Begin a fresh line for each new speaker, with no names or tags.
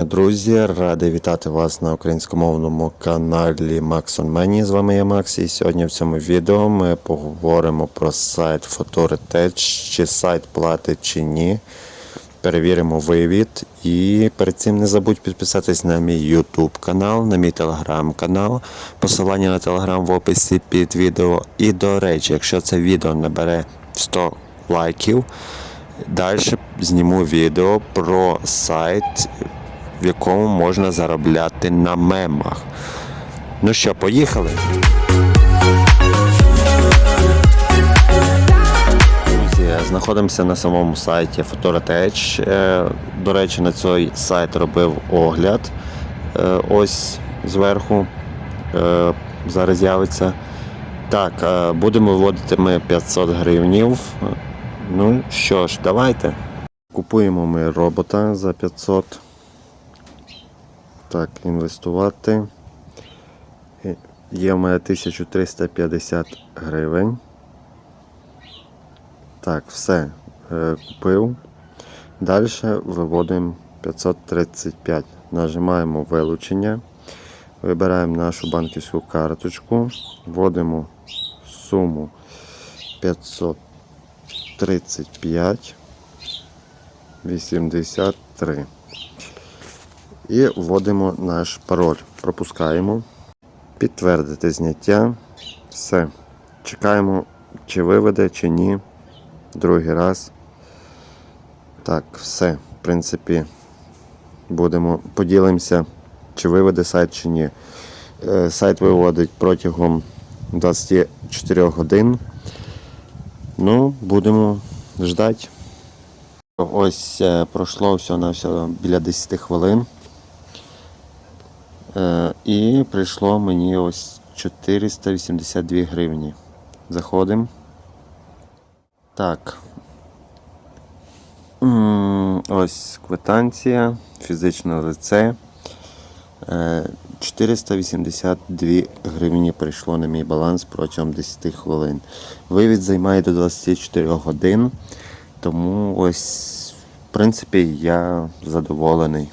Друзі, радий вітати вас на українськомовному каналі Max on Money. З вами я Макс, і сьогодні в цьому відео ми поговоримо про сайт Futuritech, чи сайт платить чи ні. Перевіримо вивід. І перед цим не забудь підписатись на мій YouTube канал, на мій телеграм канал. Посилання на телеграм в описі під відео. І до речі, якщо це відео набере 100 лайків, далі зніму відео про сайт, в якому можна заробляти на мемах. Ну що, поїхали? Знаходимося на самому сайті. Е, До речі, на цей сайт робив огляд. Е, Ось зверху. Е, Зараз з'явиться. Так, е, будемо вводити ми 500 гривнів. Ну що ж, давайте. Купуємо ми робота за 500. Так, інвестувати. Е, Є в мене 1350 гривень. Так, все. Е, Купив. Далі виводимо 535. Нажимаємо вилучення. Вибираємо нашу банківську карточку. Вводимо суму 535 83. І вводимо наш пароль. Пропускаємо. Підтвердити зняття. Все. Чекаємо, чи виведе, чи ні. Другий раз. Так, все. В принципі, будемо поділимося, чи виведе сайт, чи ні. Е, Сайт виводить протягом 24 годин. Ну, будемо ждати. Ось е, пройшло все на все біля 10 хвилин. Е, і прийшло мені ось 482 гривні. Заходимо. Так. Ось квитанція, фізичне лице. Е, 482 гривні прийшло на мій баланс протягом 10 хвилин. Вивід займає до 24 годин. Тому ось, в принципі, я задоволений.